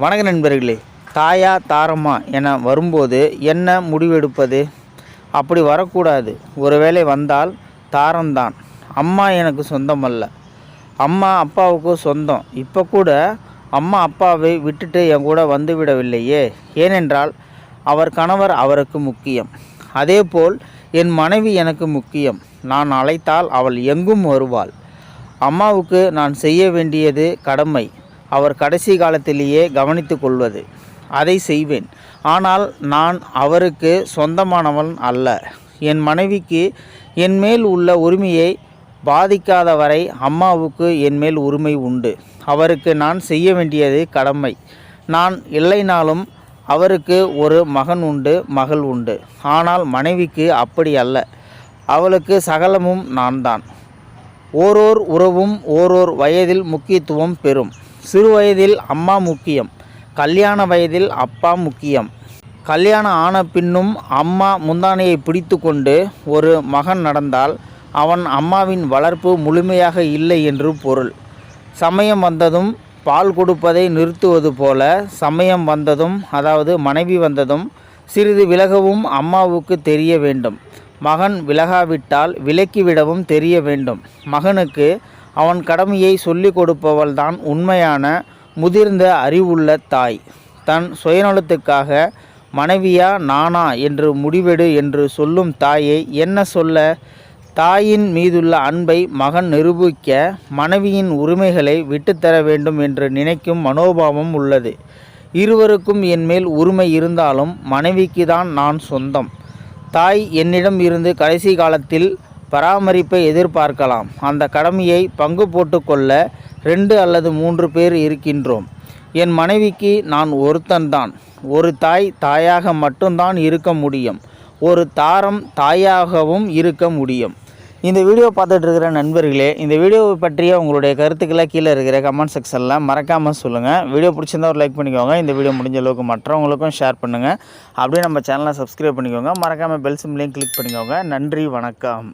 வணக்க நண்பர்களே தாயா தாரமா என வரும்போது என்ன முடிவெடுப்பது? அப்படி வரக்கூடாது. ஒருவேளை வந்தால் தாரம்தான். அம்மா எனக்கு சொந்தமல்ல. அம்மா அப்பாவுக்கு சொந்தம். இப்போ கூட அம்மா அப்பாவை விட்டுட்டு என் கூட வந்து விடவில்லையே ஏனென்றால் அவர் கணவர் அவருக்கு முக்கியம். அதேபோல் என் மனைவி எனக்கு முக்கியம். நான் அழைத்தால் அவள் எங்கும் வருவாள். அம்மாவுக்கு நான் செய்ய வேண்டியது கடமை. அவர் கடைசி காலத்திலேயே கவனித்து கொள்வது. அதை செய்வேன். ஆனால் நான் அவருக்கு சொந்தமானவன் அல்ல. என் மனைவிக்கு என் மேல் உள்ள உரிமையை பாதிக்காத வரை அம்மாவுக்கு என் மேல் உரிமை உண்டு. அவருக்கு நான் செய்ய வேண்டியது கடமை. நான் இல்லைனாலும் அவருக்கு ஒரு மகன் உண்டு மகள் உண்டு. ஆனால் மனைவிக்கு அப்படி அல்ல. அவளுக்கு சகலமும் நான் தான் ஓரோர் உறவும் ஓரோர் வயதில் முக்கியத்துவம் பெறும். சிறு வயதில் அம்மா முக்கியம் கல்யாண வயதில் அப்பா முக்கியம். கல்யாணம் ஆன பின்னும் அம்மா முந்தானையை பிடித்து கொண்டு ஒரு மகன் நடந்தால் அவன் அம்மாவின் வளர்ப்பு முழுமையாக இல்லை என்று பொருள். சமயம் வந்ததும் பால் கொடுப்பதை நிறுத்துவது போல சமயம் வந்ததும் அதாவது மனைவி வந்ததும் சிறிது விலகவும் அம்மாவுக்கு தெரிய வேண்டும். மகன் விலகாவிட்டால் விலக்கிவிடவும் தெரிய வேண்டும். மகனுக்கு அவன் கடமையை சொல்லிக் கொடுப்பவள்தான் உண்மையான முதிர்ந்த அறிவுள்ள தாய். தன் சுயநலத்துக்காக மனைவியா நானா என்று முடிவெடு என்று சொல்லும் தாயை என்ன சொல்ல? தாயின் மீதுள்ள அன்பை மகன் நிரூபிக்க மனைவியின் உரிமைகளை விட்டுத்தர வேண்டும் என்று நினைக்கும் மனோபாவம் உள்ளது. இருவருக்கும் என்மேல் உரிமை இருந்தாலும் மனைவிக்கு தான் நான் சொந்தம். தாய் என்னிடம் இருந்து கடைசி காலத்தில் பராமரிப்பை எதிர்பார்க்கலாம். அந்த கடமையை பங்கு போட்டுக்கொள்ள ரெண்டு அல்லது மூன்று பேர் இருக்கின்றோம். என் மனைவிக்கு நான் ஒருத்தன்தான். ஒரு தாய் தாயாக மட்டும்தான் இருக்க முடியும். ஒரு தாரம் தாயாகவும் இருக்க முடியும். இந்த வீடியோ பார்த்துட்டு இருக்கிற நண்பர்களே இந்த வீடியோவை பற்றிய உங்களுடைய கருத்துக்களை கீழே இருக்கிற கமெண்ட் செக்ஷனில் மறக்காமல் சொல்லுங்கள் வீடியோ பிடிச்சிருந்தா ஒரு லைக் பண்ணிக்கோங்க. இந்த வீடியோ முடிஞ்ச அளவுக்கு மற்றவங்களுக்கும் ஷேர் பண்ணுங்கள் அப்படியே நம்ம சேனலை சப்ஸ்கிரைப் பண்ணிக்கோங்க. மறக்காமல் பெல் சிம்லையும் கிளிக் பண்ணிக்கோங்க. நன்றி வணக்கம்.